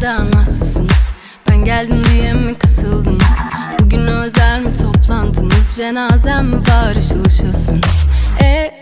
da nasılsınız? Ben geldim diye mi kasıldınız? Bugün özel mi toplantınız? Cenazem mi var ışıl ışılsınız? E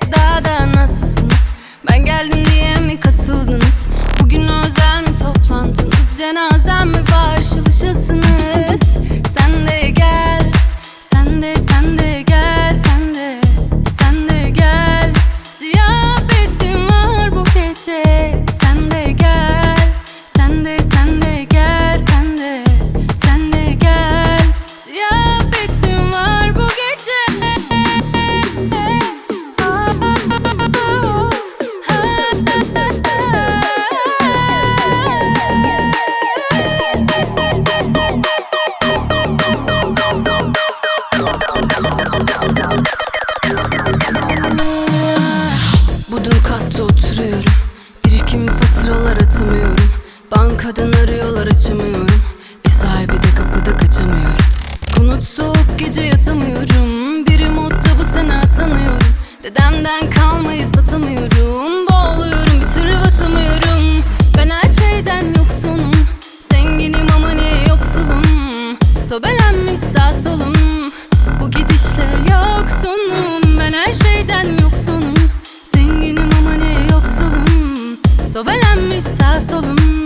Sobelenmiş sağ solum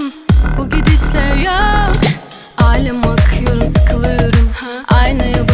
Bu gidişle yok Alem akıyorum sıkılıyorum ha? Aynaya